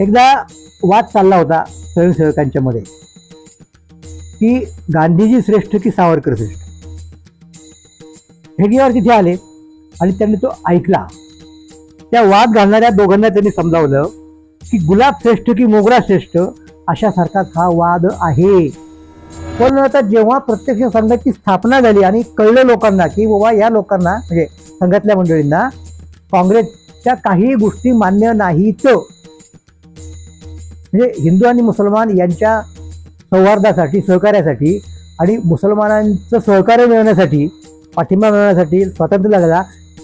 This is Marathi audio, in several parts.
एकदा वाद चालला होता स्वयंसेवकांच्या मध्ये की गांधीजी श्रेष्ठ की सावरकर श्रेष्ठ? हेगेवार तिथे आले आणि त्यांनी तो ऐकला. त्या वाद घालणाऱ्या दोघांना त्यांनी समजावलं की गुलाब श्रेष्ठ की मोगरा श्रेष्ठ अशासारखाच हा वाद आहे. पण आता जेव्हा प्रत्यक्ष संघाची स्थापना झाली आणि कळलं लोकांना की बाबा या लोकांना म्हणजे संघातल्या मंडळींना काँग्रेसच्या काही गोष्टी मान्य नाहीत. म्हणजे हिंदू आणि मुसलमान यांच्या सौहार्दासाठी सहकार्यासाठी आणि मुसलमानांचं सहकार्य मिळवण्यासाठी पाठिंबा मिळवण्यासाठी स्वातंत्र्य लागला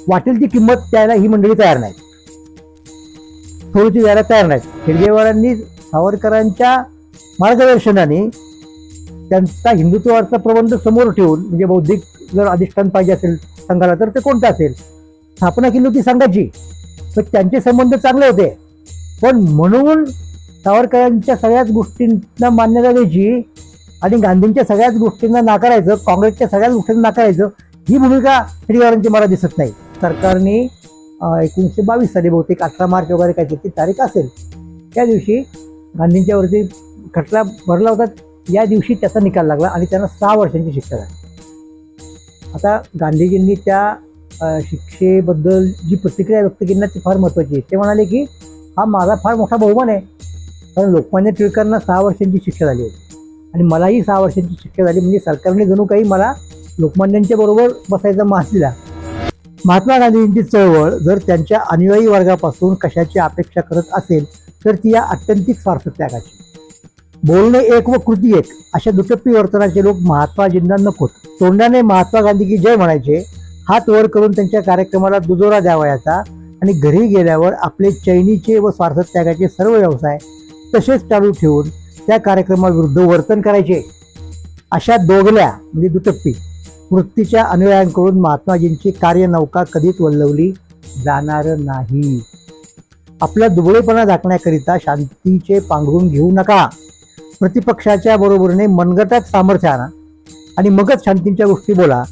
वाटेल ती किंमत द्यायला ही मंडळी तयार नाही थोडीशी द्यायला तयार नाहीत. हेडगेवारांनी सावरकरांच्या मार्गदर्शनाने त्यांचा हिंदुत्वाचा प्रबंध समोर ठेवून म्हणजे बौद्धिक जर अधिष्ठान पाहिजे असेल संघाला तर ते कोणतं असेल? स्थापना केली होती संघाची. पण त्यांचे संबंध चांगले होते. पण म्हणून सावरकरांच्या सगळ्याच गोष्टींना मान्यता द्यायची आणि गांधींच्या सगळ्याच गोष्टींना नाकारायचं काँग्रेसच्या सगळ्याच गोष्टींना नाकारायचं ही भूमिका श्रीवारांची मला दिसत नाही. सरकारने एकोणीसशे बावीस साली बहुतेक अठरा मार्च वगैरे काहीतरी ती तारीख असेल त्या दिवशी गांधींच्यावरती खटला भरला होता. या दिवशी त्याचा निकाल लागला आणि त्यांना सहा वर्षांची शिक्षा झाली. आता गांधीजींनी त्या शिक्षेबद्दल जी प्रतिक्रिया व्यक्त केली ना ती फार महत्त्वाची आहे. ते म्हणाले की हा माझा फार मोठा बहुमान आहे. कारण लोकमान्य टिळकांना सहा वर्षांची शिक्षा झाली होती. आणि मलाही सहा वर्षांची शिक्षा झाली. म्हणजे सरकारने जणू काही मला लोकमान्यांच्या बरोबर बसायचा मास दिला. महात्मा गांधींची चळवळ जर त्यांच्या अनुयायी वर्गापासून कशाची अपेक्षा करत असेल तर ती या अत्यंतिक स्वार्थ त्यागाची बोलणे एक व कृती एक अशा दुटप्पी वर्तनाचे लोक महात्माजींना नकोत तोंडाने महात्मा गांधी की जय म्हणायचे हात वर करून त्यांच्या कार्यक्रमाला दुजोरा द्यावयाचा आणि घरी गेल्यावर आपले चैनीचे व स्वार्थ त्यागाचे सर्व व्यवसाय तसेच चालू ठेवून त्या कार्यक्रमाविरुद्ध वर्तन करायचे. अशा दोगल्या म्हणजे दुटप्पी वृत्तीच्या अनुयायांकडून महात्माजींची कार्यनौका कधीच वल्लवली जाणार नाही. आपला दुबळेपणा झाकण्याकरिता शांतीचे पांघरून घेऊ नका. प्रतिपक्षाच्या बरोबरीने मनगटात सामर्थ्य आणा आणि मगच शांतीच्या गोष्टी बोला.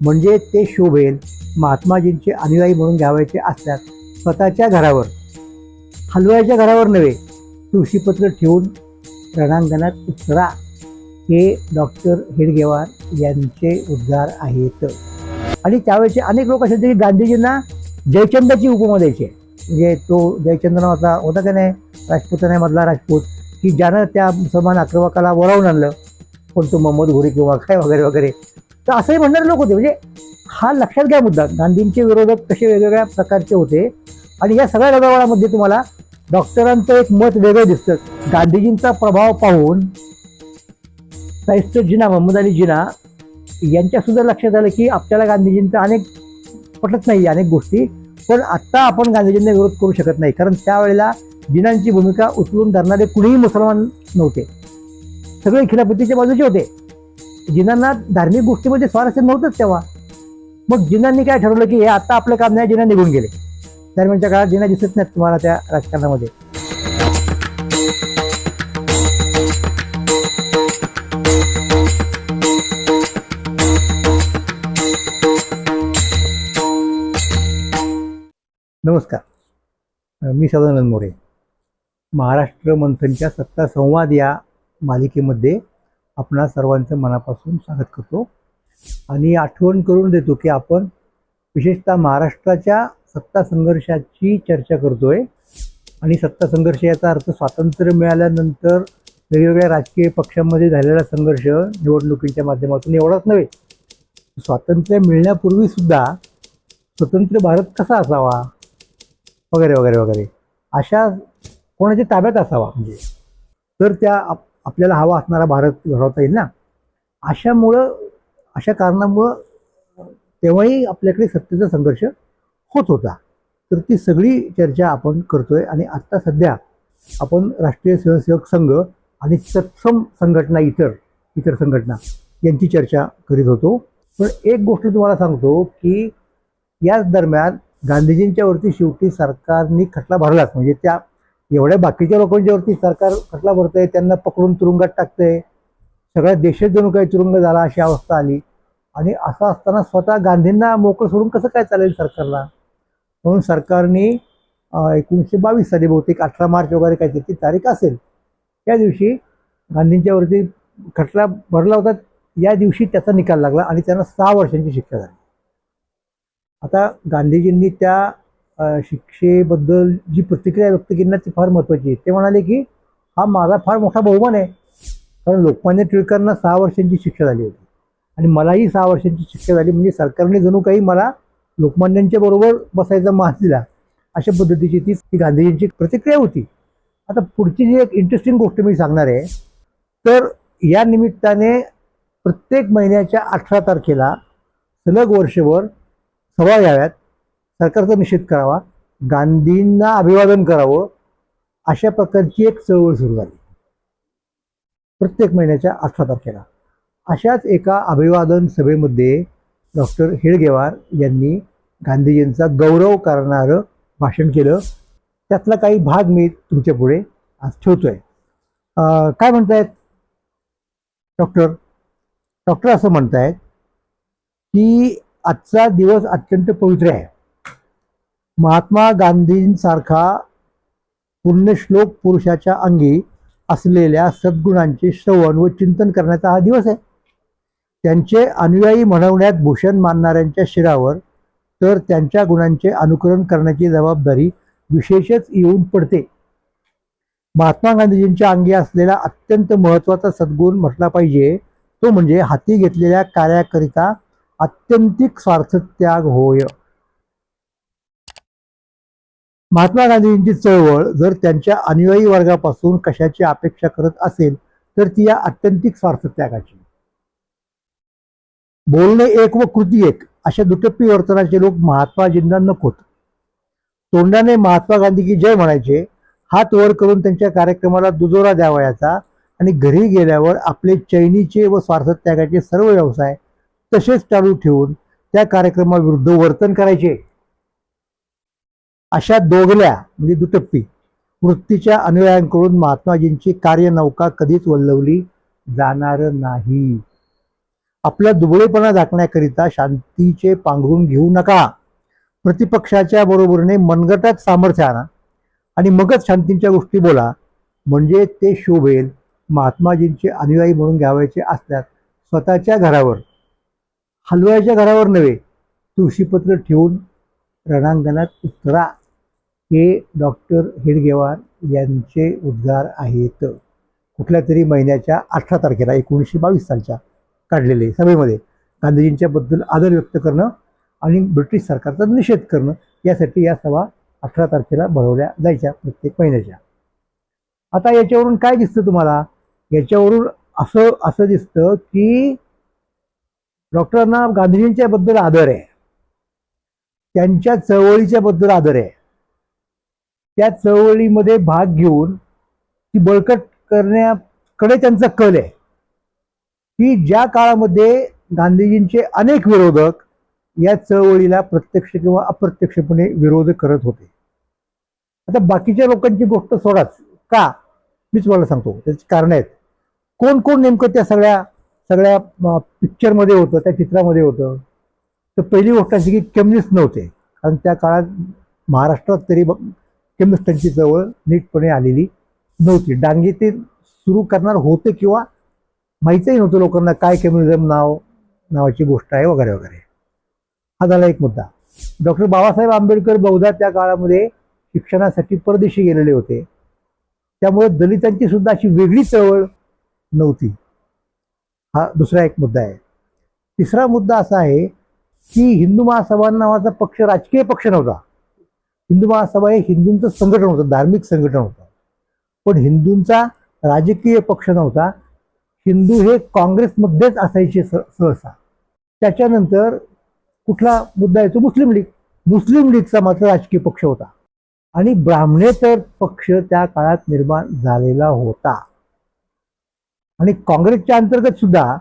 म्हणजे ते शोभेल महात्माजींचे अनुयायी म्हणून घ्यावायचे असल्यास स्वतःच्या घरावर हलवायच्या घरावर नव्हे तुळशीपत्र ठेवून रणांगणात उतरा हे डॉक्टर हेडगेवार यांचे उद्गार आहेत. आणि त्यावेळेचे अनेक लोक असे होते की गांधीजींना जयचंदाची उपमा द्यायची. म्हणजे तो जयचंद्र नावाचा होता का नाही? राजपुतान्यामधला राजपूत. की ज्यानं त्या मुसलमान आक्रमकाला वळवून आणलं. पण तो मोहम्मद घोरी किंवा काय वगैरे वगैरे. तर असंही म्हणणारे लोक होते. म्हणजे हा लक्षात घ्या मुद्दा. गांधींचे विरोधक कसे वेगवेगळ्या प्रकारचे होते. आणि या सगळ्या गदावळामध्ये तुम्हाला डॉक्टरांचं एक मत वेगळं दिसतं. गांधीजींचा प्रभाव पाहून साहित्य जिना मोहम्मद अली जिना यांच्या सुद्धा लक्षात आलं की आपल्याला गांधीजींचं अनेक पटत नाही अनेक गोष्टी. पण आत्ता आपण गांधीजींना विरोध करू शकत नाही. कारण त्यावेळेला जिनांची भूमिका उचलून धरणारे कुणीही मुसलमान नव्हते. सगळे खिलापतीच्या बाजूचे होते. जिनांना धार्मिक गोष्टीमध्ये स्वारस्य नव्हतंच तेव्हा. मग जिनांनी काय ठरवलं की हे आता आपलं काम नाही जिना निघून गेले. दरम्यानच्या काळात जिना दिसत नाहीत तुम्हाला त्या राजकारणामध्ये. नमस्कार. मी सदानंद मोरे. महाराष्ट्र मंथनच्या सत्ता संवाद या मालिकेमध्ये आपणा सर्वांचं मनापासून स्वागत करतो. आणि आठवण करून देतो की आपण विशेषतः महाराष्ट्राच्या सत्ता संघर्षाची चर्चा करतोय. आणि सत्ता संघर्ष याचा अर्थ स्वातंत्र्य मिळाल्यानंतर वेगवेगळ्या राजकीय पक्षांमध्ये झालेला संघर्ष निवडणुकीच्या माध्यमातून एवढाच नव्हे. स्वातंत्र्य मिळण्यापूर्वी सुद्धा स्वतंत्र भारत कसा असावा? वगैरे वगैरे वगैरे. अशा कोणाच्या ताब्यात असावा? म्हणजे तर त्या आप आपल्याला हवा असणारा भारत घडवता येईल ना? अशामुळं अशा कारणामुळं तेव्हाही आपल्याकडे सत्तेचा संघर्ष होत होता. तर ती सगळी चर्चा आपण करतोय आणि आत्ता सध्या आपण राष्ट्रीय स्वयंसेवक संघ आणि तत्सम संघटना इतर इतर संघटना यांची चर्चा करीत होतो. पण एक गोष्ट तुम्हाला सांगतो की याच दरम्यान गांधीजींच्यावरती शेवटी सरकारने खटला भरलाच. म्हणजे त्या एवढ्या बाकीच्या लोकांच्यावरती सरकार खटला भरतंय त्यांना पकडून तुरुंगात टाकतंय. सगळ्या देशात जणू काही तुरुंग झाला अशी अवस्था आली. आणि असं असताना स्वतः गांधींना मोकळं सोडून कसं काय चालेल सरकारला? म्हणून सरकारने एकोणीसशे बावीस साली बहुतेक अठरा मार्च वगैरे काहीतरी ती तारीख असेल त्या दिवशी गांधींच्यावरती खटला भरला होता. या दिवशी त्याचा निकाल लागला आणि त्यांना सहा वर्षांची शिक्षा झाली. आता गांधीजींनी त्या शिक्षेबद्दल जी प्रतिक्रिया व्यक्त केली ना ती फार महत्त्वाची आहे. ते म्हणाले की हा माझा फार मोठा बहुमान आहे. कारण लोकमान्य टिळकांना सहा वर्षांची शिक्षा झाली होती. आणि मलाही सहा वर्षांची शिक्षा झाली. म्हणजे सरकारने जणू काही मला लोकमान्यांच्या बरोबर बसायचा मान दिला अशा पद्धतीची ती ती गांधीजींची प्रतिक्रिया होती. आता पुढची जी एक इंटरेस्टिंग गोष्ट मी सांगणार आहे तर या निमित्ताने प्रत्येक महिन्याच्या अठरा तारखेला सलग वर्षभर सभा घ्याव्यात सरकारचा निषेध करावा गांधींना अभिवादन करावं अशा प्रकारची एक चळवळ सुरू झाली. प्रत्येक महिन्याच्या अठरा तारखेला. अशाच एका अभिवादन सभेमध्ये डॉक्टर हेडगेवार यांनी गांधीजींचा गौरव करणारं भाषण केलं. त्यातला काही भाग मी तुमच्यापुढे आज ठेवतोय. अं, काय म्हणतायत? डॉक्टर डॉक्टर असं म्हणतायत की आजचा दिवस अत्यंत पवित्र आहे. महात्मा गांधींसारखा पुण्यश्लोक पुरुषाच्या अंगी असलेल्या सद्गुणांचे श्रवण व चिंतन करण्याचा हा दिवस आहे. त्यांचे अनुयायी म्हणवण्यात भूषण मानणाऱ्यांच्या शिरावर तर त्यांच्या गुणांचे अनुकरण करण्याची जबाबदारी विशेषच येऊन पडते. महात्मा गांधीजींच्या अंगी असलेला अत्यंत महत्त्वाचा सद्गुण म्हटला पाहिजे तो म्हणजे हाती घेतलेल्या कार्याकरिता आत्यंतिक स्वार्थत्याग होय. महात्मा गांधीजींची चळवळ जर त्यांच्या अनुयायी वर्गापासून कशाची अपेक्षा करत असेल तर ती या आत्यंतिक स्वार्थत्यागाची. बोलणे एक व कृती एक अशा दुटप्पी वर्तनाचे लोक महात्माजींना नकोत तोंडाने महात्मा गांधी की जय म्हणायचे हात वर करून त्यांच्या कार्यक्रमाला दुजोरा द्यावयाचा आणि घरी गेल्यावर आपले चैनीचे व स्वार्थ त्यागाचे सर्व व्यवसाय तसेच चालू ठेवून त्या कार्यक्रमाविरुद्ध वर्तन करायचे. अशा दोगल्या म्हणजे दुटप्पी वृत्तीच्या अनुयायांकडून महात्माजींची कार्यनौका कधीच वल्लवली जाणार नाही. आपला दुबळेपणा दाखण्याकरिता शांतीचे पांघरून घेऊ नका. प्रतिपक्षाच्या बरोबरीने मनगटात सामर्थ्य आणा आणि मगच शांतींच्या गोष्टी बोला. म्हणजे ते शोभेल. महात्माजींचे अनुयायी म्हणून घ्यावायचे असल्यास स्वतःच्या घरावर हलवायच्या घरावर नव्हे तुळशीपत्र ठेवून रणांगणात उतरा. हे डॉक्टर हेडगेवार यांचे उद्गार आहेत. कुठल्या तरी महिन्याच्या अठरा तारखेला एकोणीसशे बावीस सालच्या काढलेले सभेमध्ये. गांधीजींच्या बद्दल आदर व्यक्त करणं आणि ब्रिटिश सरकारचा निषेध करणं यासाठी या सभा अठरा तारखेला भरवल्या जायच्या प्रत्येक महिन्याच्या. आता याच्यावरून काय दिसतं तुम्हाला? याच्यावरून असं असं दिसतं की डॉक्टरांना गांधीजींच्या बद्दल आदर आहे. त्यांच्या चळवळीच्या बद्दल आदर आहे. त्या चळवळीमध्ये भाग घेऊन ती बळकट करण्याकडे त्यांचा कल आहे. की ज्या काळामध्ये गांधीजींचे अनेक विरोधक या चळवळीला प्रत्यक्ष किंवा अप्रत्यक्षपणे विरोध करत होते. आता बाकीच्या लोकांची गोष्ट सोडाच. का? मीच तुम्हाला सांगतो. त्याची कारण आहेत. कोण कोण नेमकं त्या सगळ्या सगळ्या पिक्चरमध्ये होतं त्या चित्रामध्ये होतं? तर पहिली गोष्ट अशी की कम्युनिस्ट नव्हते. कारण त्या काळात महाराष्ट्रात तरी कम्युनिस्टांची चळवळ नीटपणे आलेली नव्हती. डांगे ते सुरू करणार होते किंवा माहीतही नव्हतं लोकांना काय कम्युनिझम नाव नावाची गोष्ट आहे वगैरे वगैरे. हा झाला एक मुद्दा. डॉक्टर बाबासाहेब आंबेडकर बहुधा त्या काळामध्ये शिक्षणासाठी परदेशी गेलेले होते. त्यामुळे दलितांची सुद्धा अशी वेगळी चळवळ नव्हती. हा दुसरा एक मुद्दा आहे. तिसरा मुद्दा असा आहे की हिंदू महासभा नावाचा पक्ष राजकीय पक्ष नव्हता. हिंदू महासभा हे हिंदूंचं संघटन होतं धार्मिक संघटन होतं. पण हिंदूंचा राजकीय पक्ष नव्हता. हिंदू हे काँग्रेसमध्येच असायचे स सहसा. त्याच्यानंतर कुठला मुद्दा येतो? मुस्लिम लीग. मुस्लिम लीगचा मात्र राजकीय पक्ष होता. आणि ब्राह्मणेतर पक्ष त्या काळात निर्माण झालेला होता. आणि काँग्रेसच्या अंतर्गत सुद्धा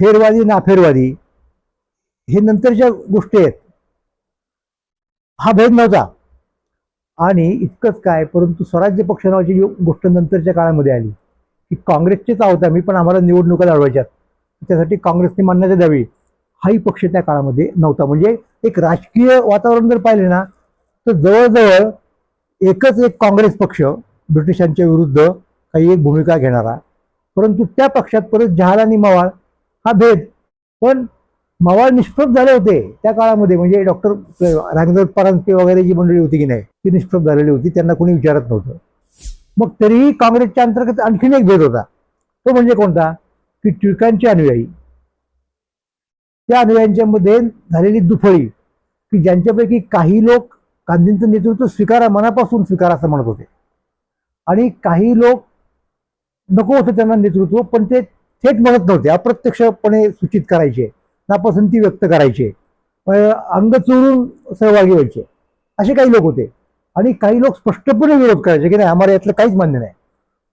फेरवादी नाफेरवादी हे नंतरच्या गोष्टी आहेत. हा भेद नव्हता. आणि इतकंच काय परंतु स्वराज्य पक्ष नावाची जी गोष्ट नंतरच्या काळामध्ये आली. की काँग्रेसचेच आहोत आम्ही पण आम्हाला निवडणुका लढवायच्यात. त्यासाठी काँग्रेसने मान्यता द्यावी. हाही पक्ष त्या काळामध्ये नव्हता. म्हणजे एक राजकीय वातावरण जर पाहिले ना तर जवळजवळ एकच एक काँग्रेस पक्ष ब्रिटिशांच्या विरुद्ध काही एक भूमिका घेणारा. परंतु त्या पक्षात परत जहाल आणि मवाळ हा भेद. पण मवाळ निष्प्रभ झाले होते त्या काळामध्ये. म्हणजे डॉक्टर रांगदर परांजपे वगैरे जी मंडळी होती की नाही ती निष्प्रभ झालेली होती. त्यांना कोणी विचारत नव्हतं. मग तरीही काँग्रेसच्या अंतर्गत आणखीन एक भेद होता. तो म्हणजे कोणता? की टिळकांचे अनुयायी. त्या अनुयायांच्या मध्ये झालेली दुफळी की ज्यांच्यापैकी काही लोक गांधींचं नेतृत्व स्वीकारा मनापासून स्वीकारा असं म्हणत होते. आणि काही लोक नको होतं त्यांना नेतृत्व पण ते थेट म्हणत नव्हते. अप्रत्यक्षपणे सूचित करायचे. नापसंती व्यक्त करायचे. अंग चोरून सहभागी व्हायचे. असे काही लोक होते. आणि काही लोक स्पष्टपणे विरोध करायचे की नाही आम्हाला यातलं काहीच मान्य नाही.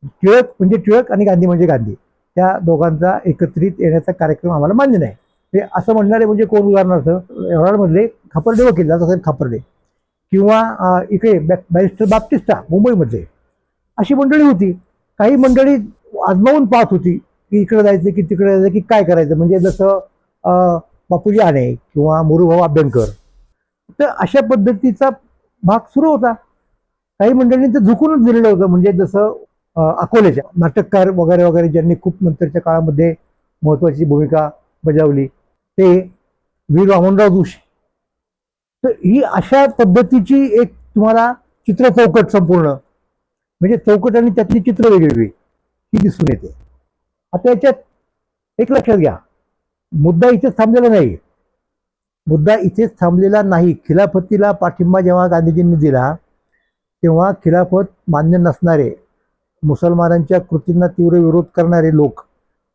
टिळक म्हणजे टिळक आणि गांधी म्हणजे गांधी. त्या दोघांचा एकत्रित येण्याचा कार्यक्रम आम्हाला मान्य नाही. हे असं म्हणणारे म्हणजे कोण उदाहरणार्थ एवढ्यामधले खापर्डे वकील दादासाहेब खापर्डे किंवा इकडे बॅरिस्टर बाप्टिस्टा मुंबईमधले अशी मंडळी होती. काही मंडळी आजमावून पाहत होती की इकडे जायचं की तिकडे जायचं की काय करायचं. म्हणजे जसं बापूजी आणे किंवा मुरुभाऊ अभ्यंकर तर अशा पद्धतीचा भाग सुरू होता. काही मंडळींनी तर झुकूनच दिलेलं होतं. म्हणजे जसं अकोल्याच्या नाटककार वगैरे वगैरे ज्यांनी खूप नंतरच्या काळामध्ये महत्वाची भूमिका बजावली ते वीर वामनराव जोशी. तर ही अशा पद्धतीची एक तुम्हाला चित्र चौकट संपूर्ण. म्हणजे चौकट आणि त्यातली चित्र वेगवेगळी. ही दिसून येते. आता याच्यात एक लक्षात घ्या. मुद्दा इथेच थांबलेला नाही मुद्दा इथेच थांबलेला नाही. खिलाफतीला पाठिंबा जेव्हा गांधीजींनी दिला तेव्हा खिलाफत मान्य नसणारे मुसलमानांच्या कृतींना तीव्र विरोध करणारे लोक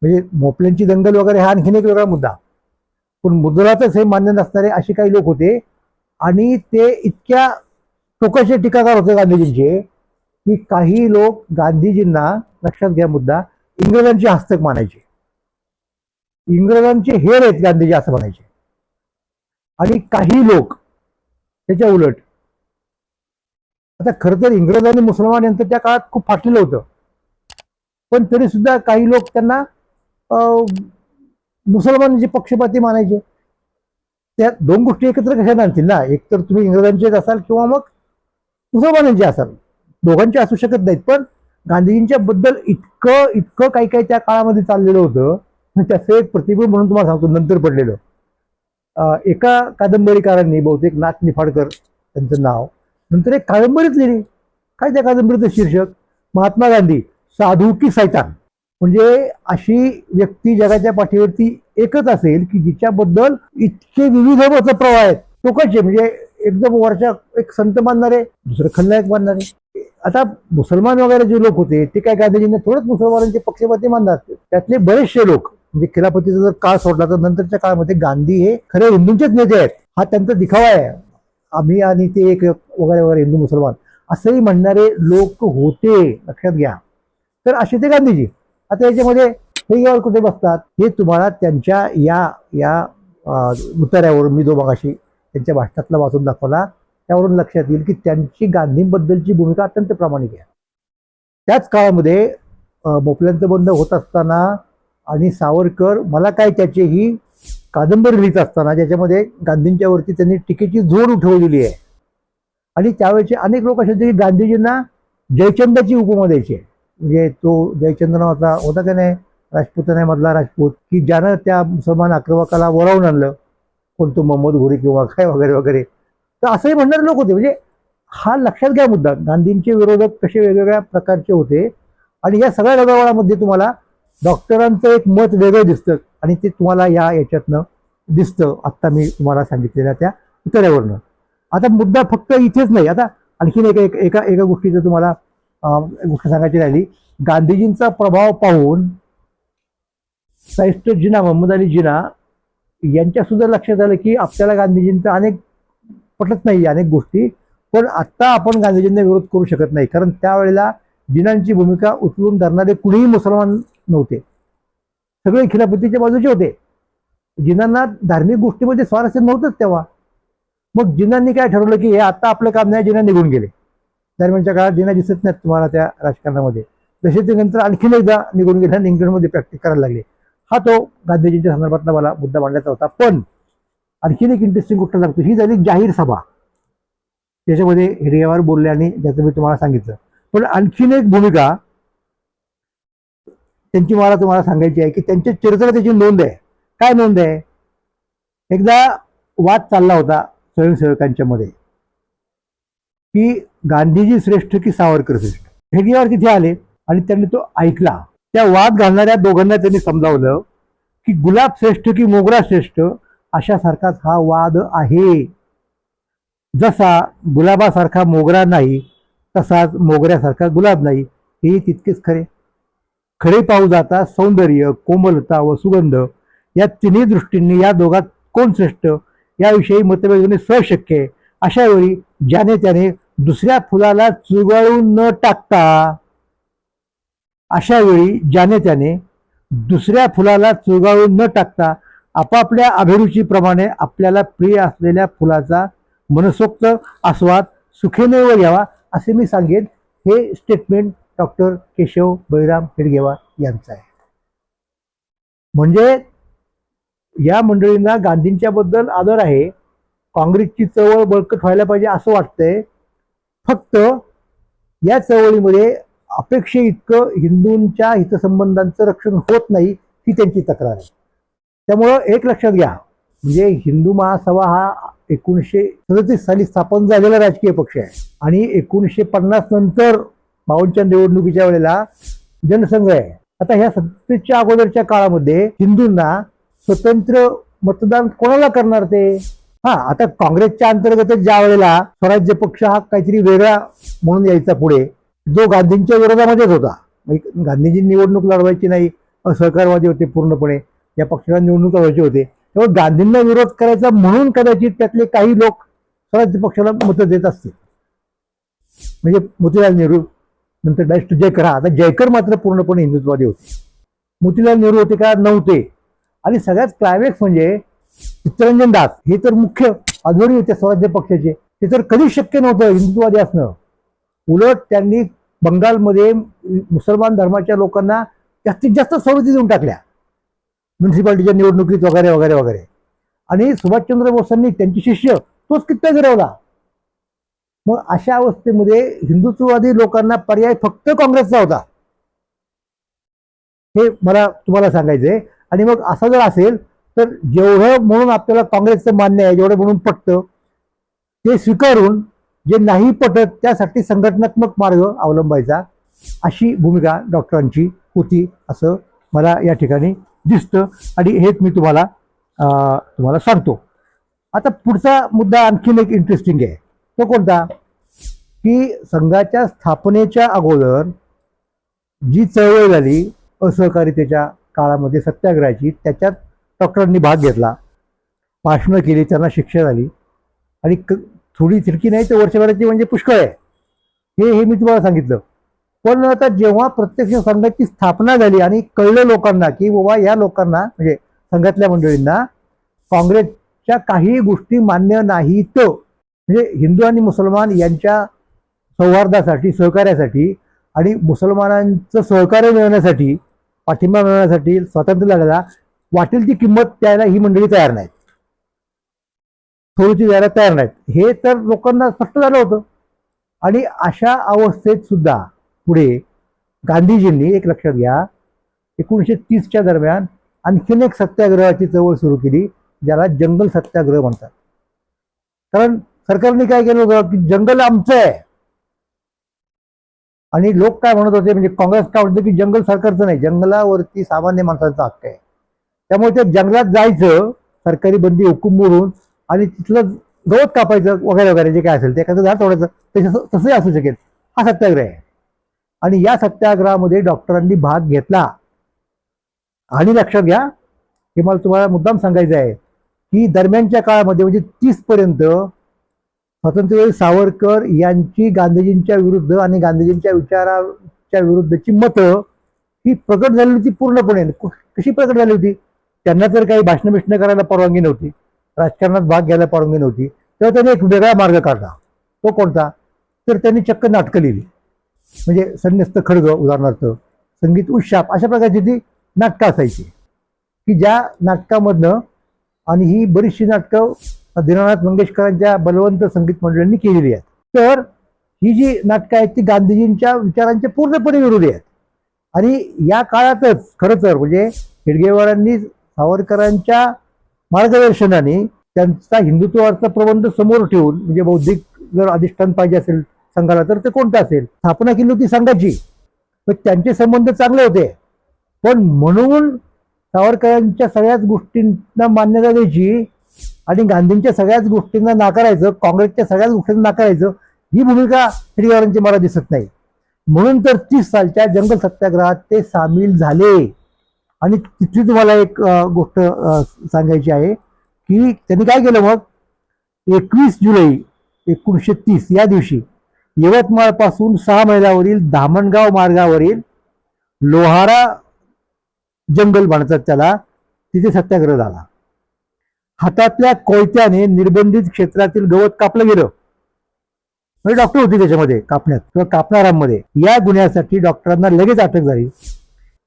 म्हणजे मोपल्यांची दंगल वगैरे हा आणखीन एक वेगळा मुद्दा. पण मुद्रातच हे मान्य नसणारे असे काही लोक होते. आणि ते इतक्या टोकाचे टीकाकार होते गांधीजींचे की काही लोक गांधीजींना लक्षात घ्या मुद्दा इंग्रजांचे हस्तक मानायचे. इंग्रजांचे हेर आहेत गांधीजी असं म्हणायचे. आणि काही लोक त्याच्या उलट. आता खरं तर इंग्रज आणि मुसलमान यांचं त्या काळात खूप फाटलेलं होतं. पण तरी सुद्धा काही लोक त्यांना अं, मुसलमानांचे पक्षपाती मानायचे त्या दोन गोष्टी एकत्र कशा आणतील ना? एक तर तुम्ही इंग्रजांचेच असाल किंवा मग मुसलमानांचे असाल. दोघांचे असू शकत नाहीत पण गांधीजींच्या बद्दल इतकं इतकं काही काही त्या काळामध्ये चाललेलं होतं. त्याचं एक प्रतिबिंब म्हणून तुम्हाला सांगतो नंतर पडलेलं. एका कादंबरीकारांनी बहुतेक नाथ निफाडकर त्यांचं नाव. नंतर एक कादंबरीच लिहिली. काय त्या कादंबरीचं शीर्षक? महात्मा गांधी साधू की सैतान. म्हणजे अशी व्यक्ती जगाच्या पाठीवरती एकच असेल की जिच्याबद्दल इतके विविध मत प्रवाह आहेत टोकाचे म्हणजे एकदम वरच्या एक संत मानणारे दुसरं खलनायक मानणारे. आता मुसलमान वगैरे जे लोक होते ते काय गांधीजींना थोडंच मुसलमानांचे पक्षपाती मानतात. त्यातले बरेचसे लोक म्हणजे खिलाफतीचा जर काळ सोडला तर नंतरच्या काळामध्ये गांधी हे खरे हिंदूंचेच नेते आहेत. हा त्यांचा दिखावा आहे. आम्ही आणि ते एक वगैरे वगैरे हिंदू मुसलमान असंही म्हणणारे लोक होते. लक्षात घ्या. तर असे ते गांधीजी. आता याच्यामध्ये हे यावर कुठे बसतात? हे तुम्हाला त्यांच्या या या उतार्यावरून मी जो मगाशी त्यांच्या भाषणातला वाचून दाखवला त्यावरून लक्षात येईल की त्यांची गांधींबद्दलची भूमिका अत्यंत प्रामाणिक आहे. त्याच काळामध्ये मोपल्यांचं बंद होत असताना आणि सावरकर मला काय त्याची ही कादंबरी लिहित असताना ज्याच्यामध्ये गांधींच्या वरती त्यांनी टीकेची जोड उठवलेली आहे. आणि त्यावेळेचे अनेक लोक असे होते की गांधीजींना जयचंदाची उपमा द्यायची म्हणजे तो जयचंद नावाचा होता का नाही राजपुतान्यामधला राजपूत की ज्यानं त्या मुसलमान आक्रमकाला वरावून आणलं कोणतो मोहम्मद घोरी किंवा काय वगैरे वगैरे. तर असंही म्हणणारे लोक होते. म्हणजे हा लक्षात घ्या मुद्दा गांधींचे विरोधक कसे वेगवेगळ्या प्रकारचे होते. आणि या सगळ्या गजावळामध्ये तुम्हाला डॉक्टरांचं एक मत वेगळं दिसतं आणि ते तुम्हाला या याच्यातनं दिसतं. आत्ता मी तुम्हाला सांगितलेल्या त्या उतऱ्यावरनं आता मुद्दा फक्त इथेच नाही. आता आणखीन एका एका एका एका गोष्टीचं तुम्हाला गोष्ट सांगायची राहिली गांधीजींचा प्रभाव पाहून साहित्य जिना मोहम्मद अली जिना यांच्या सुद्धा लक्षात आलं की आपल्याला गांधीजींचा अनेक पटत नाही अनेक गोष्टी. पण आत्ता आपण गांधीजींना विरोध करू शकत नाही. कारण त्यावेळेला जिनांची भूमिका उचलून धरणारे कुणीही मुसलमान नव्हते. सगळे खिलाफतीच्या बाजूचे होते. जिनांना धार्मिक गोष्टीमध्ये स्वारस्य नव्हतंच तेव्हा. मग जिनांनी काय ठरवलं की हे आता आपलं काम नाही जिना निघून गेले. दरम्यानच्या काळात जिना दिसत नाहीत तुम्हाला त्या राजकारणामध्ये. तसे ते नंतर आणखीन एकदा निघून गेले आणि इंग्लंडमध्ये प्रॅक्टिस करायला लागले. हा तो गांधीजींच्या संदर्भातला मला मुद्दा मांडायचा होता. पण आणखीन एक इंटरेस्टिंग गोष्ट सांगतो. ही झाली जाहीर सभा. त्याच्यामध्ये हेडगेवार बोलले आणि ज्याचं मी तुम्हाला सांगितलं. पण आणखीन एक भूमिका त्यांची मला तुम्हाला सांगायची आहे की त्यांच्या चरित्र त्याची नोंद आहे. काय नोंद आहे? एकदा वाद चालला होता स्वयंसेवकांच्या मध्ये. की गांधीजी श्रेष्ठ की सावरकर श्रेष्ठ? हेडगेवार तिथे आले आणि त्यांनी तो ऐकला. त्या वाद घालणाऱ्या दोघांना त्यांनी समजावलं की गुलाब श्रेष्ठ की मोगरा श्रेष्ठ अशासारखाच हा वाद आहे. जसा गुलाबासारखा मोगरा नाही तसाच मोगऱ्यासारखा गुलाब नाही हे तितकेच खरे. खरे पाहू जाता सौंदर्य कोमलता व सुगंध या तिन्ही दृष्टींनी या दोघात कोण श्रेष्ठ? याविषयी मतभेद होणे सशक्य आहे. अशा वेळी ज्याने त्याने दुसऱ्या फुलाला चुरगाळून न टाकता अशा वेळी ज्याने त्याने दुसऱ्या फुलाला चुरगाळून न टाकता आपापल्या अभिरुचीप्रमाणे आपल्याला प्रिय असलेल्या फुलाचा मनसोक्त आस्वाद सुखेने व घ्यावा असे मी सांगेन. हे स्टेटमेंट डॉक्टर केशव बळीराम हेडगेवार यांचा आहे. म्हणजे या मंडळींना गांधींच्या बद्दल आदर आहे. काँग्रेसची चळवळ बळकट व्हायला पाहिजे असं वाटतंय. फक्त या चळवळीमध्ये अपेक्षे इतकं हिंदूंच्या हितसंबंधांचं रक्षण होत नाही ही त्यांची तक्रार आहे. त्यामुळं एक लक्षात घ्या म्हणजे हिंदू महासभा हा एकोणीसशे सदतीस साली स्थापन झालेला राजकीय पक्ष आहे. आणि एकोणीसशे पन्नास नंतर बावनच्या निवडणुकीच्या वेळेला जनसंघ आहे. आता ह्या सत्तेच्या अगोदरच्या काळामध्ये हिंदूंना स्वतंत्र मतदान कोणाला करणार ते? हा आता काँग्रेसच्या अंतर्गतच ज्या वेळेला स्वराज्य पक्ष हा काहीतरी वेगळा म्हणून यायचा पुढे जो गांधींच्या विरोधामध्येच होता. गांधीजी निवडणूक लढवायची नाही असहकारवादी होते पूर्णपणे या पक्षाला निवडणूक लढवायचे होते. तेव्हा गांधींना विरोध करायचा म्हणून कदाचित त्यातले काही लोक स्वराज्य पक्षाला मतं देत असतील. म्हणजे मोतीलाल नेहरू नंतर डायरेक्ट जयकर. हा आता जयकर मात्र पूर्णपणे हिंदुत्ववादी होते. मोतीलाल नेहरू होते का? नव्हते. आणि सगळ्यात क्लायमॅक्स म्हणजे चित्तरंजन दास. हे तर मुख्य अधोरी होते स्वराज्य पक्षाचे. ते तर कधीच शक्य नव्हतं हिंदुत्ववादी असणं. उलट त्यांनी बंगालमध्ये मुसलमान धर्माच्या लोकांना जास्तीत जास्त सवलती देऊन टाकल्या. म्युन्सिपाल्टीच्या निवडणुकीत वगैरे वगैरे वगैरे. आणि सुभाषचंद्र बोसांनी त्यांचे शिष्य तोच कित्ता गिरवला मग अशा अवस्थेमध्ये हिंदुत्ववादी लोकांना पर्याय फक्त काँग्रेसचा होता. हे मला तुम्हाला सांगायचंय. आणि मग असं जर असेल तर जेवढं म्हणून आपल्याला काँग्रेसचं मान्य आहे जेवढं म्हणून पटतं ते स्वीकारून जे नाही पटत त्यासाठी संघटनात्मक मार्ग अवलंबायचा अशी भूमिका डॉक्टरांची होती असं मला या ठिकाणी दिसतं. आणि हेच मी तुम्हाला तुम्हाला सांगतो. आता पुढचा मुद्दा आणखीन एक इंटरेस्टिंग आहे. तो कोणता? की संघाच्या स्थापनेच्या अगोदर जी चळवळ झाली असहकारितेच्या काळामध्ये सत्याग्रहाची त्याच्यात डॉक्टरांनी भाग घेतला भाषणं केली त्यांना शिक्षा झाली. आणि क थोडी थिरकी नाही तर वर्षभराची म्हणजे पुष्कळ आहे. हे हे मी तुम्हाला सांगितलं. पण आता जेव्हा प्रत्यक्ष संघाची स्थापना झाली आणि कळलं लोकांना की बाबा या लोकांना म्हणजे संघातल्या मंडळींना काँग्रेसच्या काही गोष्टी मान्य नाहीत म्हणजे हिंदू आणि मुसलमान यांच्या सौहार्दासाठी सहकार्यासाठी आणि मुसलमानांचं सहकार्य मिळवण्यासाठी पाठिंबा मिळवण्यासाठी स्वातंत्र्य लढ्याला वाटेल ती किंमत द्यायला ही मंडळी तयार नाहीत. थोडीची द्यायला तयार नाहीत. हे तर लोकांना स्पष्ट झालं होतं. आणि अशा अवस्थेत सुद्धा पुढे गांधीजींनी एक लक्षात घ्या एकोणीसशे तीसच्या दरम्यान आणखीन एक सत्याग्रहाची चळवळ सुरू केली ज्याला जंगल सत्याग्रह म्हणतात. कारण सरकारने काय केलं होतं की जंगल आमचं आहे. आणि लोक काय म्हणत होते म्हणजे काँग्रेस काय म्हणतो की जंगल सरकारचं नाही जंगलावरती सामान्य माणसांचा हक्क आहे. त्यामुळे त्या जंगलात जायचं सरकारी बंदी हुकूम मोडून आणि तिथलं गवत कापायचं वगैरे वगैरे जे काय असेल ते एखादं झाड तोडायचं तसं तसंही असू शकेल. हा सत्याग्रह आहे. आणि या सत्याग्रहामध्ये डॉक्टरांनी भाग घेतला. आणि लक्षात घ्या हे मला तुम्हाला मुद्दाम सांगायचं आहे की दरम्यानच्या काळामध्ये म्हणजे तीस पर्यंत स्वातंत्र्यवीर सावरकर यांची गांधीजींच्या विरुद्ध आणि गांधीजींच्या विचाराच्या विरुद्धची मतं ही प्रकट झाली होती पूर्णपणे. कशी प्रकट झाली होती? त्यांना तर काही भाषण बिषणं करायला परवानगी नव्हती. राजकारणात भाग घ्यायला परवानगी नव्हती. तेव्हा त्यांनी एक वेगळा मार्ग काढला. तो कोणता? तर त्यांनी चक्क नाटकं लिहिली. म्हणजे संन्यस्त खडग उदाहरणार्थ. संगीत उशाप अशा प्रकारची ती नाटकं असायची. की ज्या नाटकामधनं आणि ही बरीचशी नाटकं दीनानाथ मंगेशकरांच्या बलवंत संगीत मंडळांनी केलेली आहेत. तर ही जी नाटकं आहेत ती गांधीजींच्या विचारांच्या पूर्णपणे विरोधी आहेत. आणि या काळातच खरं तर म्हणजे हेडगेवारांनी सावरकरांच्या मार्गदर्शनाने त्यांचा हिंदुत्वाचा प्रबंध समोर ठेवून म्हणजे बौद्धिक जर अधिष्ठान पाहिजे असेल संघाला तर ते कोणतं असेल? स्थापना केली होती संघाची. पण त्यांचे संबंध चांगले होते. पण म्हणून सावरकरांच्या सगळ्याच गोष्टींना मान्यता द्यायची आणि गांधींच्या सगळ्याच गोष्टींना नाकारायचं काँग्रेसच्या सगळ्याच गोष्टींना नाकारायचं ही भूमिका श्रीवारांची मला दिसत नाही. म्हणून तर तीस सालच्या जंगल सत्याग्रहात ते सामील झाले. आणि तिथली तुम्हाला एक गोष्ट सांगायची आहे की त्यांनी काय केलं मग? एकवीस जुलै एकोणीसशे तीस या दिवशी यवतमाळपासून सहा मैलावरील धामणगाव मार्गावरील लोहारा जंगल म्हणतात त्याला तिथे सत्याग्रह झाला. हातातल्या कोयत्याने निर्बंधित क्षेत्रातील गवत कापलं गेलं. म्हणजे डॉक्टर होते त्याच्यामध्ये कापण्यात किंवा कापणाऱ्यांमध्ये. या गुन्ह्यासाठी डॉक्टरांना लगेच अटक झाली.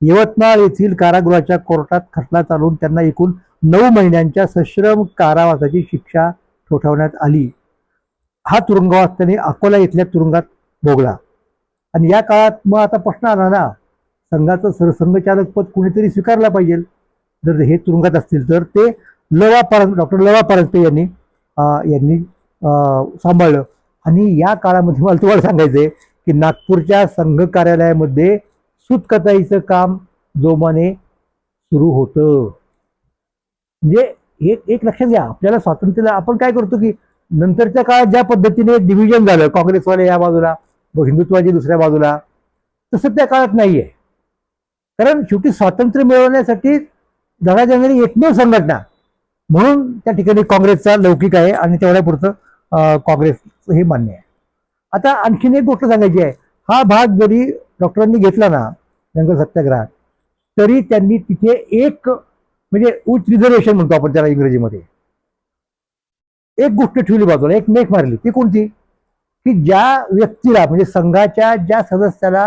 यवतमाळ येथील कारागृहाच्या कोर्टात खटला चालवून त्यांना एकूण नऊ महिन्यांच्या सश्रम कारावासाची शिक्षा ठोठावण्यात आली. हा तुरुंगवास त्यांनी अकोला इथल्या तुरुंगात भोगला. आणि या काळात मग आता प्रश्न आला ना संघाचं सरसंघचालक पद कुणीतरी स्वीकारला पाहिजे. जर हे तुरुंगात असतील तर ते लवा पारस डॉक्टर लवा परंपे यांनी यांनी सांभाळलं. आणि या काळामध्ये मला तुम्हाला सांगायचंय की नागपूरच्या संघ कार्यालयामध्ये सूतकताईचं काम जोमाने सुरू होतं. म्हणजे एक एक लक्षात घ्या आपल्याला स्वातंत्र्याला आपण काय करतो की नंतरच्या काळात ज्या पद्धतीने डिव्हिजन झालं काँग्रेसवाले या बाजूला व हिंदुत्वाची दुसऱ्या बाजूला तसं त्या काळात नाहीये. कारण शेवटी स्वातंत्र्य मिळवण्यासाठी जगाजंगली एकमेव संघटना म्हणून त्या ठिकाणी काँग्रेसचा लौकिक आहे आणि तेवढ्यापुरतं काँग्रेस हे मान्य आहे. आता आणखीन एक गोष्ट सांगायची आहे. हा भाग जरी डॉक्टरांनी घेतला ना जंगल सत्याग्रहात तरी त्यांनी तिथे एक म्हणजे उच्च रिझर्वेशन म्हणतो आपण त्याला इंग्रजीमध्ये. एक गोष्ट ठेवली बाजूला एक मेक मारली. ती कोणती? की ज्या व्यक्तीला म्हणजे संघाच्या ज्या सदस्याला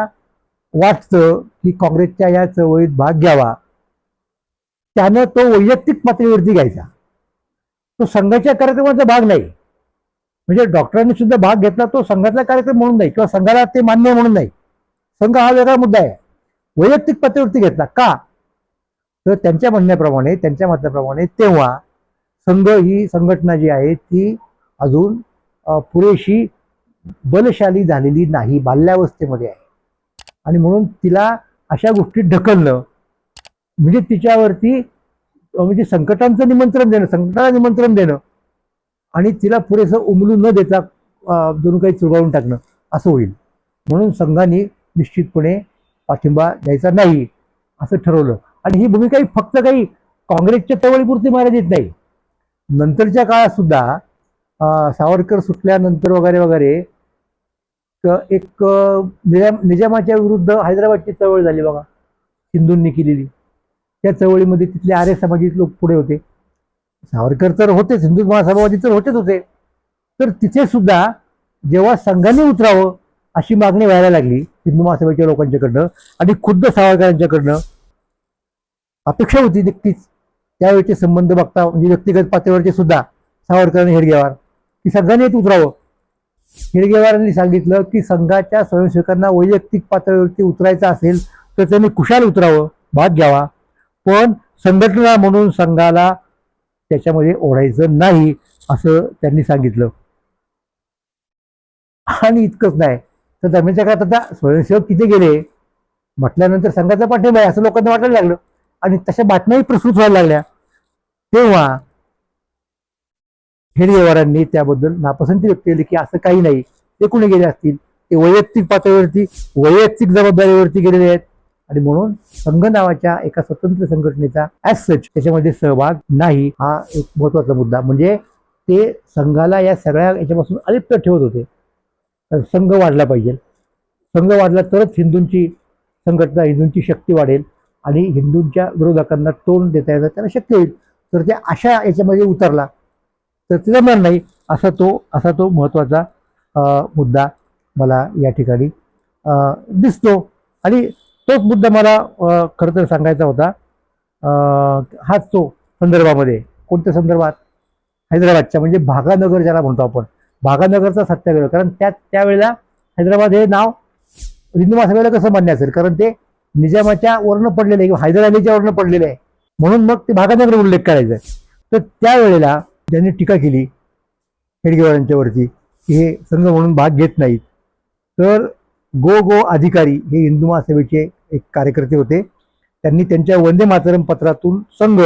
वाटतं की काँग्रेसच्या या चळवळीत भाग घ्यावा त्यानं तो वैयक्तिक पातळीवरती घ्यायचा. तो संघाच्या कार्यक्रमाचा भाग नाही. म्हणजे डॉक्टरांनी सुद्धा भाग घेतला तो संघातला कार्यक्रम म्हणून नाही किंवा संघाला ते मान्य म्हणून नाही. संघ हा वेगळा मुद्दा आहे. वैयक्तिक पातळीवरती घेतला. का? तर त्यांच्या म्हणण्याप्रमाणे त्यांच्या मताप्रमाणे तेव्हा संघ ही संघटना जी आहे ती अजून पुरेशी बलशाली झालेली नाही बाल्यावस्थेमध्ये आहे. आणि म्हणून तिला अशा गोष्टी ढकलणं म्हणजे तिच्यावरती म्हणजे संकटांचं निमंत्रण देणं संकटाला निमंत्रण देणं आणि तिला पुरेसं उमलू न देता दोन जणू काही चुरगाळून टाकणं असं होईल. म्हणून संघाने निश्चितपणे पाठिंबा द्यायचा नाही असं ठरवलं. आणि ही भूमिका ही फक्त काही काँग्रेसच्या तवळीपुरती मर्यादित नाही. नंतरच्या काळात सुद्धा सावरकर सुटल्यानंतर वगैरे वगैरे एक निजाम निजामाच्या विरुद्ध हैदराबादची चळवळ झाली बघा हिंदूंनी केलेली. त्या चळवळीमध्ये तिथले आर्य समाजाचे लोक पुढे होते. सावरकर तर होतेच हिंदू महासभावादी तर होतेच होते. तर तिथे सुद्धा जेव्हा संघाने उतरावं अशी मागणी व्हायला लागली हिंदू महासभेच्या लोकांच्याकडनं आणि खुद्द सावरकरांच्याकडनं. अपेक्षा होती नक्कीच त्यावेळेचे संबंध बघता म्हणजे व्यक्तिगत पातळीवरचे सुद्धा सावरकरांनी हेडगेवार. की संघाने येत उतरावं. हेडगेवारांनी सांगितलं की संघाच्या स्वयंसेवकांना वैयक्तिक पातळीवरती उतरायचं असेल तर त्यांनी कुशाल उतरावं भाग घ्यावा. पण संघटना म्हणून संघाला त्याच्यामध्ये ओढायचं नाही असं त्यांनी सांगितलं. आणि इतकंच नाही. तर दरम्यानच्या काळात आता स्वयंसेवक किती गेले. म्हटल्यानंतर संघाचा पाठिंबा आहे असं लोकांना वाटायला लागलं. आणि तशा बातम्याही प्रस्तुत व्हायला लागल्या. तेव्हा हेडगेवारांनी त्याबद्दल नापसंती व्यक्त केली की असं काही नाही. ते कुणी गेले असतील? ते वैयक्तिक पातळीवरती वैयक्तिक जबाबदारीवरती गेलेले आहेत. आणि म्हणून संघ नावाच्या एका स्वतंत्र संघटनेचा ऍज सच त्याच्यामध्ये सहभाग नाही हा एक महत्त्वाचा मुद्दा. म्हणजे ते संघाला या सगळ्या याच्यापासून अलिप्त ठेवत होते. तर संघ वाढला पाहिजे. संघ वाढला तरच हिंदूंची संघटना हिंदूंची शक्ती वाढेल आणि हिंदूंच्या विरोधकांना तोंड देता येतं त्याला शक्य होईल. तर ते अशा याच्यामध्ये उतरला. तर ते जमणार नाही. असा तो असा तो महत्त्वाचा मुद्दा मला या ठिकाणी दिसतो. आणि तोच मुद्दा मला खरं तर सांगायचा होता. हाच तो संदर्भामध्ये. कोणत्या संदर्भात? हैदराबादच्या. म्हणजे भागानगर ज्याला म्हणतो आपण. भागानगरचा सत्याग्रह. कारण त्या त्यावेळेला हैदराबाद हे नाव हिंदू कसं मान्य असेल? कारण ते निजामाच्या वर्ण पडलेलं आहे किंवा हैदर अलीच्या वर्ण पडलेलं आहे. म्हणून मग ते भागानगर उल्लेख करायचा आहे. तर त्यावेळेला त्यांनी टीका केली हेडगेवारांच्यावरती की हे संघ म्हणून भाग घेत नाहीत. तर गो गो अधिकारी हे हिंदू महासेवेचे एक कार्यकर्ते होते. त्यांनी त्यांच्या वंदे मातरम पत्रातून संघ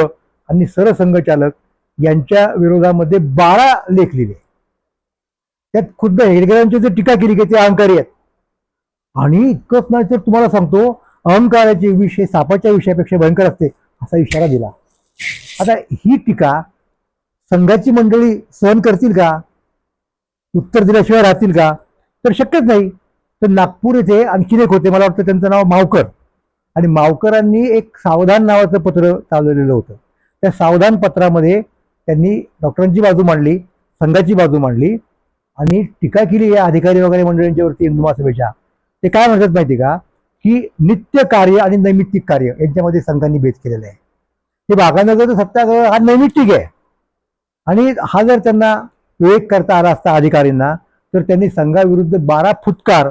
आणि सरसंघचालक यांच्या विरोधामध्ये बारा लेख लिहिले. त्यात खुद्द हेडगेवारांची जी टीका केली की ते अहंकारी आहेत. आणि इतकंच नाही तर तुम्हाला सांगतो अहंकाराचे विषय सापाच्या विषयापेक्षा भयंकर असते असा इशारा दिला. आता ही टीका संघाची मंडळी सहन करतील का? उत्तर दिल्याशिवाय राहतील का? तर शक्यच नाही. तर नागपूर येथे आणखीन एक होते. मला वाटतं त्यांचं नाव मावकर. आणि मावकरांनी एक सावधान नावाचं पत्र चालवलेलं होतं. त्या सावधान पत्रामध्ये त्यांनी डॉक्टरांची बाजू मांडली संघाची बाजू मांडली आणि टीका केली. या अधिकारी वगैरे मंडळींच्यावरती हिंदू महासभेच्या ते काय म्हणतात माहिती का? की नित्य कार्य आणि नैमित्तिक कार्य यांच्यामध्ये संघांनी भेद केलेला आहे. हे भागानगरचं सत्याग्रह हा नैमित्तिक आहे. आणि हा जर त्यांना विवेक करता आला असता अधिकारींना तर त्यांनी संघाविरुद्ध बारा फुटकार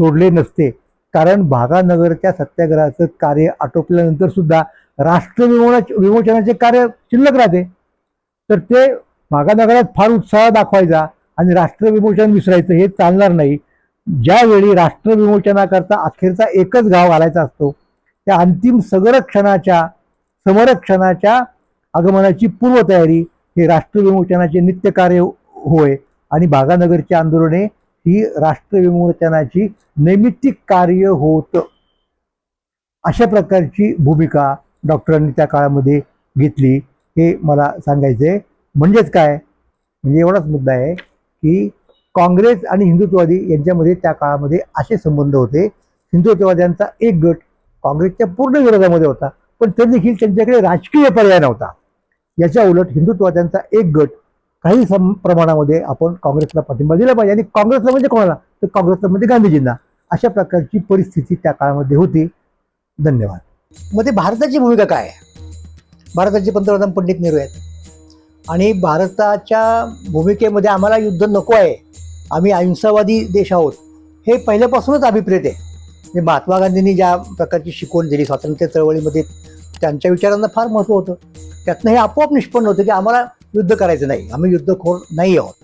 सोडले नसते. कारण भागानगरच्या सत्याग्रहाचं कार्य आटोपल्यानंतर सुद्धा राष्ट्र विमोच विमोचनाचे कार्य शिल्लक राहते. तर ते भागानगरात फार उत्साह दाखवायचा आणि राष्ट्र विमोचन विसरायचं हे चालणार नाही. ज्यावेळी राष्ट्र विमोचनाकरता अखेरचा एकच गाव घालायचा असतो त्या अंतिम सगरक्षणाच्या समरक्षणाच्या आगमनाची पूर्वतयारी हे राष्ट्र विमोचनाचे नित्य कार्य होय आणि भागानगरची आंदोलने ही राष्ट्र विमोचनाची नैमित्तिक कार्य होत. अशा प्रकारची भूमिका डॉक्टरांनी त्या काळामध्ये घेतली. हे मला सांगायचंय. म्हणजेच काय? म्हणजे एवढाच मुद्दा आहे की काँग्रेस आणि हिंदुत्ववादी यांच्यामध्ये त्या काळामध्ये असे संबंध होते. हिंदुत्ववाद्यांचा एक गट काँग्रेसच्या पूर्ण विरोधामध्ये होता. पण तरी देखील त्यांच्याकडे राजकीय पर्याय नव्हता. याच्या उलट हिंदुत्ववाद्यांचा एक गट काही सम प्रमाणामध्ये आपण काँग्रेसला पाठिंबा दिला पाहिजे. आणि काँग्रेसला म्हणजे कोणाला? तर काँग्रेसला म्हणजे गांधीजींना. अशा प्रकारची परिस्थिती त्या काळामध्ये होती. धन्यवाद. मग ते भारताची भूमिका काय आहे? भारताचे पंतप्रधान पंडित नेहरू आहेत. आणि भारताच्या भूमिकेमध्ये आम्हाला युद्ध नको आहे. आम्ही अहिंसावादी देश आहोत. हे पहिल्यापासूनच अभिप्रेत आहे. म्हणजे महात्मा गांधींनी ज्या प्रकारची शिकवण दिली स्वातंत्र्य चळवळीमध्ये त्यांच्या विचारांना फार महत्त्व होतं. त्यातनं हे आपोआप निष्पन्न होतं की आम्हाला युद्ध करायचं नाही आम्ही युद्धखोर नाही आहोत